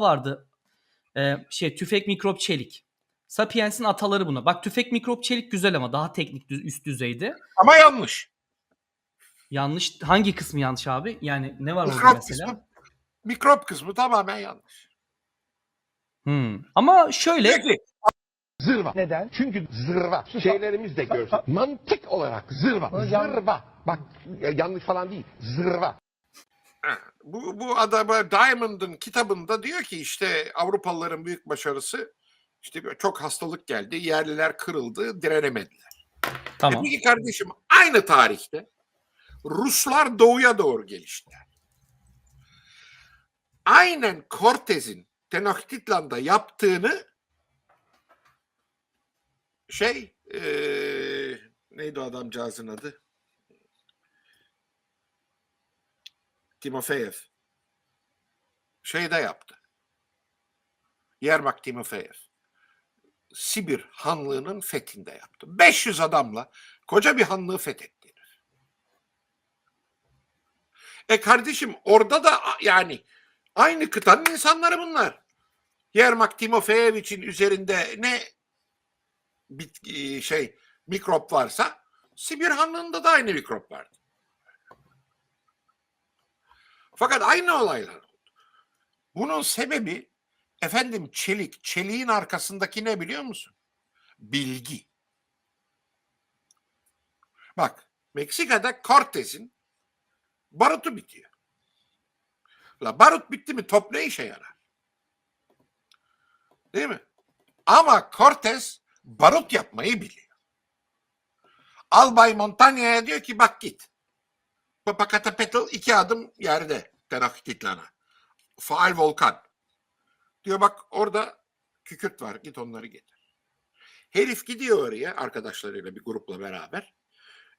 vardı. Ee, şey tüfek mikrop çelik. Sapiens'in ataları buna. Bak tüfek mikrop çelik güzel ama daha teknik düz- üst düzeyde. Ama yanlış. Yanlış hangi kısmı yanlış abi? Yani ne var orada Mikrop mesela? kısmı, mikrop kısmı tamamen yanlış. Hmm. Ama şöyle Peki Zırva. Neden? Çünkü zırva. Şeylerimiz de görsün. Mantık olarak zırva. Zırva. Bak ya- yanlış falan değil. Zırva. Bu, bu adama Diamond'ın kitabında diyor ki işte Avrupalıların büyük başarısı işte çok hastalık geldi, yerliler kırıldı, direnemediler. tamam. E peki kardeşim aynı tarihte Ruslar doğuya doğru geliştiler. Aynen Cortez'in Tenochtitlan'da yaptığını şey eee, neydi o adamcağızın adı? Timofeyev. Şeyde yaptı. Yermak Timofeyev. Sibir Hanlığı'nın fethinde yaptı. 500 adamla koca bir hanlığı fethetti. E kardeşim orada da yani aynı kıtanın insanları bunlar. Yermak Timofeyevich'in üzerinde ne bitki şey mikrop varsa Sibir Hanlığı'nda da aynı mikrop vardı. Fakat aynı olaylar oldu. Bunun sebebi efendim çelik. Çeliğin arkasındaki ne biliyor musun? Bilgi. Bak Meksika'da Cortez'in barutu bitiyor. La barut bitti mi top ne işe yarar? Değil mi? Ama Cortez barut yapmayı biliyor. Albay Montaña'ya diyor ki bak git. Popocatépetl iki adım yerde Tenochtitlan'a. Faal volkan. Diyor bak orada kükürt var git onları getir. Herif gidiyor oraya arkadaşlarıyla bir grupla beraber.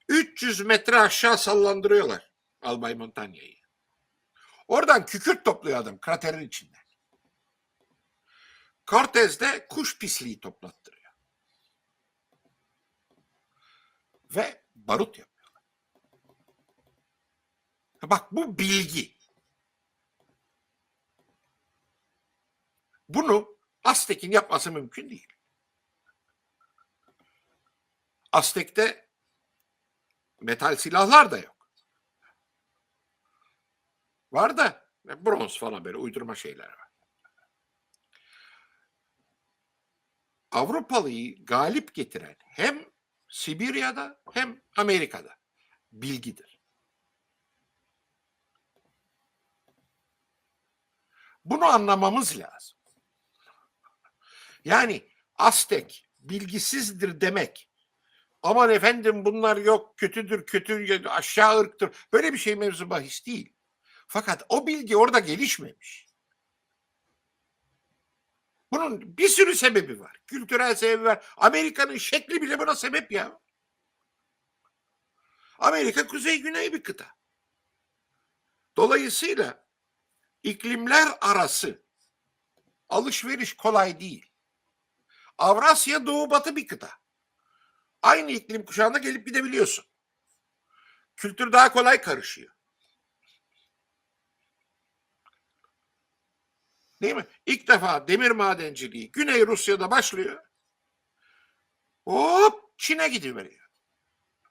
300 metre aşağı sallandırıyorlar Albay Montaña'yı. Oradan kükürt topluyor adam kraterin içinden. Cortez de kuş pisliği toplattırıyor. Ve barut yapıyorlar. Bak bu bilgi. Bunu Aztek'in yapması mümkün değil. Aztek'te metal silahlar da yok. Var da bronz falan böyle uydurma şeyler var. Avrupalıyı galip getiren hem Sibirya'da hem Amerika'da bilgidir. Bunu anlamamız lazım. Yani Aztek bilgisizdir demek. Aman efendim bunlar yok kötüdür kötü aşağı ırktır. Böyle bir şey mevzu bahis değil. Fakat o bilgi orada gelişmemiş. Bunun bir sürü sebebi var. Kültürel sebebi var. Amerika'nın şekli bile buna sebep ya. Amerika kuzey güney bir kıta. Dolayısıyla iklimler arası alışveriş kolay değil. Avrasya doğu batı bir kıta. Aynı iklim kuşağında gelip gidebiliyorsun. Kültür daha kolay karışıyor. Değil mi? İlk defa demir madenciliği Güney Rusya'da başlıyor. Hop Çin'e gidiveriyor.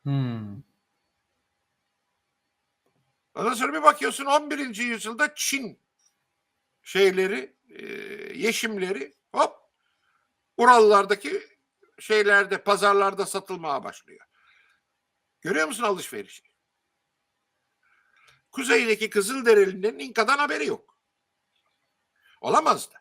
Hmm. Ondan sonra bir bakıyorsun 11. yüzyılda Çin şeyleri, e, yeşimleri hop Urallardaki şeylerde, pazarlarda satılmaya başlıyor. Görüyor musun alışverişi? Kuzeydeki Kızılderililerin İnka'dan haberi yok. Olamaz da.